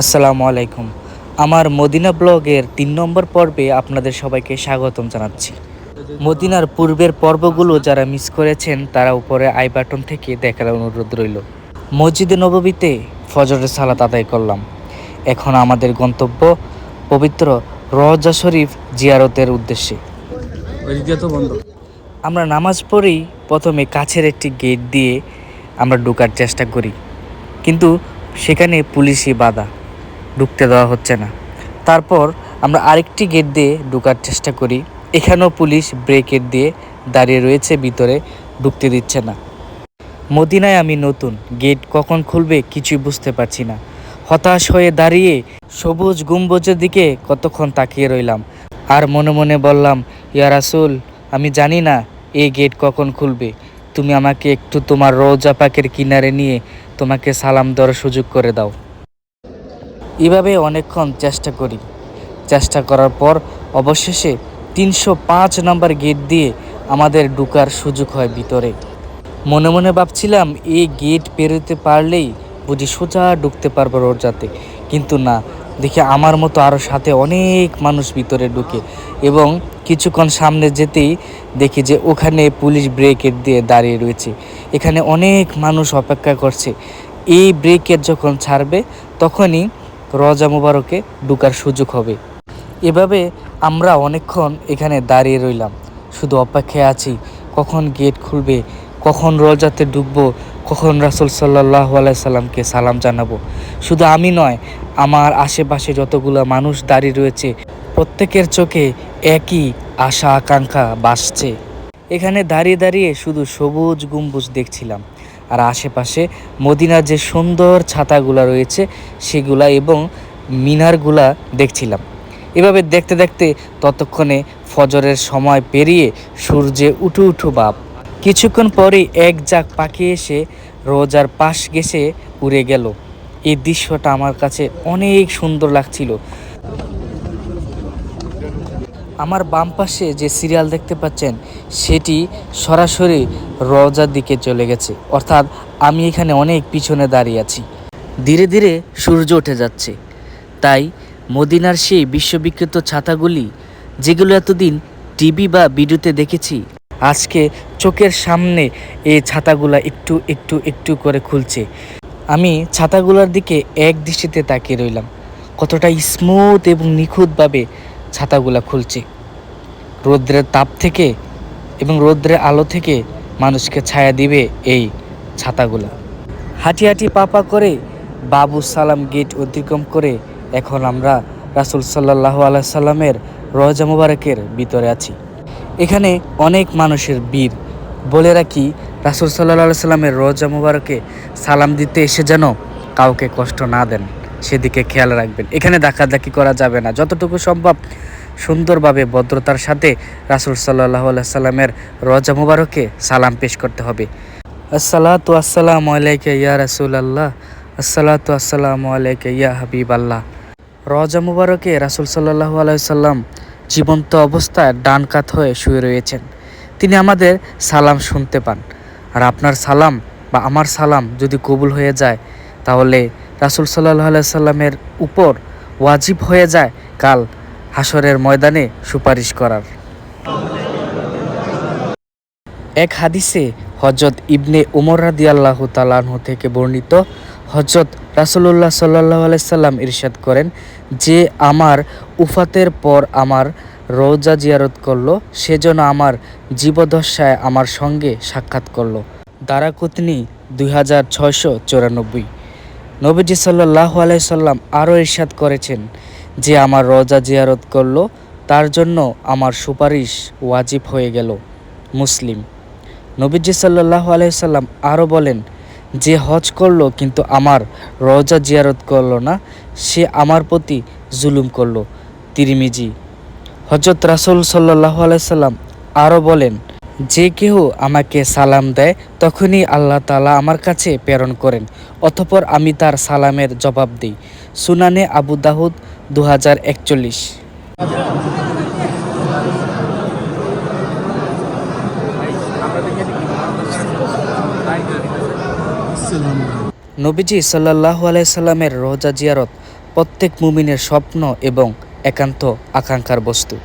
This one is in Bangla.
আসসালামু আলাইকুম। আমার মদিনা ব্লগের তিন নম্বর পর্বে আপনাদের সবাইকে স্বাগতম জানাচ্ছি। মদিনার পূর্বের পর্বগুলো যারা মিস করেছেন তারা উপরে আই বাটন থেকে দেখার অনুরোধ রইল। মসজিদে নববীতে ফজরের সালাত আদায় করলাম। এখন আমাদের গন্তব্য পবিত্র রহজা শরীফ জিয়ারতের উদ্দেশ্যে। আমরা নামাজ পড়ি প্রথমে কাছের একটি গেট দিয়ে আমরা ঢোকার চেষ্টা করি। কিন্তু সেখানে পুলিশই বাধা, ঢুকতে দেওয়া হচ্ছে না। তারপর আমরা আরেকটি গেট দিয়ে ঢোকার চেষ্টা করি। এখানেও পুলিশ ব্রেকেট দিয়ে দাঁড়িয়ে রয়েছে, ভিতরে ঢুকতে দিচ্ছে না। মদিনায় আমি নতুন গেট কখন খুলবে কিছুই বুঝতে পারছি না। হতাশ হয়ে দাঁড়িয়ে সবুজ গম্বুজের দিকে কতক্ষণ তাকিয়ে রইলাম। আর মনে মনে বললাম, ইয়া রাসুল, আমি জানি না এই গেট কখন খুলবে? তুমি আমাকে একটু তোমার রোজা পাকের কিনারে নিয়ে তোমাকে সালাম দেওয়ার সুযোগ করে দাও। এভাবে অনেকক্ষণ চেষ্টা করি। চেষ্টা করার পর অবশেষে তিনশো পাঁচ নম্বর গেট দিয়ে আমাদের ঢুকার সুযোগ হয় ভিতরে। মনে মনে ভাবছিলাম এই গেট পেরোতে পারলেই বুঝি সোজা ঢুকতে পারব রোজাতে। কিন্তু না দেখি আমার মতো আরও সাথে অনেক মানুষ ভিতরে ঢুকে এবং কিছুক্ষণ সামনে যেতেই দেখি যে ওখানে পুলিশ ব্রেকেট দিয়ে দাঁড়িয়ে রয়েছে। এখানে অনেক মানুষ অপেক্ষা করছে। এই ব্রেকেট যখন ছাড়বে, তখনই রজা মুবারকে ঢুকার সুযোগ হবে। এভাবে আমরা অনেকক্ষণ এখানে দাঁড়িয়ে রইলাম। শুধু অপেক্ষায় আছি, কখন গেট খুলবে, কখন রোজাতে ঢুকবো কখন রাসুল সাল্লাহ সাল্লামকে সালাম জানাব? শুধু আমি নয়, আমার আশেপাশে যতগুলো মানুষ দাঁড়িয়ে রয়েছে, প্রত্যেকের চোখে একই আশা, আকাঙ্ক্ষা বাসছে। এখানে দাঁড়িয়ে দাঁড়িয়ে শুধু সবুজ গম্বুজ দেখছিলাম। আর আশেপাশে মদিনার যে সুন্দর ছাতাগুলা রয়েছে, সেগুলা এবং মিনারগুলা দেখছিলাম। এভাবে দেখতে দেখতে ততক্ষণে ফজরের সময় পেরিয়ে সূর্যে উঠু উঠু বাপ। কিছুক্ষণ পরে এক জাক পাখি এসে রোজার পাশ গেছে উড়ে গেল। এই দৃশ্যটা আমার কাছে অনেক সুন্দর লাগছিল। আমার বাম পাশে যে সিরিয়াল দেখতে পাচ্ছেন, সেটি সরাসরি রোজার দিকে চলে গেছে। অর্থাৎ আমি এখানে অনেক পিছনে দাঁড়িয়ে আছি। ধীরে ধীরে সূর্য উঠে যাচ্ছে। তাই মদিনার সেই বিশ্ববিখ্যাত ছাতাগুলি, যেগুলো এতদিন টিভি বা ভিডিওতে দেখেছি, আজকে চোখের সামনে এই ছাতাগুলা একটু একটু একটু করে খুলছে। আমি ছাতাগুলার দিকে এক দৃষ্টিতে তাকিয়ে রইলাম। কতটা স্মুথ এবং নিখুঁতভাবে ছাতাগুলা খুলছে। রৌদ্রের তাপ থেকে এবং রৌদ্রের আলো থেকে মানুষকে ছায়া দিবে এই ছাতাগুলা। হাঁটি হাঁটি পাপা করে বাবু সালাম গেট অতিক্রম করে এখন আমরা রাসুল সাল্লাহ আল্লাহ সাল্লামের রহজা মুবারকের ভিতরে আছি। এখানে অনেক মানুষের ভিড়। বলে রাখি, রাসুল সাল্লাহ সাল্লামের রোজা মুবারকে সালাম দিতে এসে যেন কাউকে কষ্ট না দেন, সেদিকে খেয়াল রাখবেন। এখানে ডাকাডাকি করা যাবে না। যতটুকু সম্ভব সুন্দরভাবে, ভদ্রতার সাথে রাসুল সাল্লাহ সাল্লামের রোজা মুবারকে সালাম পেশ করতে হবে। আসসালাতু আসসালামু আলাইকা ইয়া রাসুল আল্লাহ আসসালাতু আসসালামু আলাইকা ইয়া হাবিব আল্লাহ রজা মুবারকে রাসুল সাল্লাহু আলাইসাল্লাম জীবন্ত অবস্থায় ডান কাত হয়ে শুয়ে রয়েছেন। তিনি আমাদের সালাম শুনতে পান। আর আপনার সালাম বা আমার সালাম যদি কবুল হয়ে যায়, তাহলে রাসুল সাল্লাহ সাল্লামের উপর ওয়াজিব হয়ে যায় কাল হাসরের ময়দানে সুপারিশ করার। এক হাদিসে হজরত ইবনে উমর রাদি আল্লাহ তালাহ থেকে বর্ণিত হজরত রাসুল্লাহ সাল্লাহ আলাইসাল্লাম ইরশাদ করেন, যে আমার উফাতের পর আমার রোজা জিয়ারত করল সেজন্য আমার জীবদশায় আমার সঙ্গে সাক্ষাৎ করল। দারাকুতনি দুই হাজার ছয়শো চৌরানব্বই। নবীজি সাল্লাহ আলাইসাল্লাম আরও ইরশাদ করেছেন যে আমার রোজা জিয়ারত করল, তার জন্য আমার সুপারিশ ওয়াজিব হয়ে গেল। মুসলিম। নবীজি সাল্লাহ আলাইসাল্লাম আরও বলেন, যে হজ করল কিন্তু আমার রোজা জিয়ারত করল না, সে আমার প্রতি জুলুম করল। তিরিমিজি হজরত রাসুল সাল্লাহ আলাইসাল্লাম আরও বলেন, যে কেউ আমাকে সালাম দেয়, তখনই আল্লাহ তালা আমার কাছে প্রেরণ করেন, অতপর আমি তার সালামের জবাব দিই। সুনানে আবু দাহুদ দু হাজার একচল্লিশ। নবীজি সাল্লাহ আলাইসাল্লামের রোজা জিয়ারত প্রত্যেক মুমিনের স্বপ্ন এবং একান্ত আকাঙ্ক্ষার বস্তু।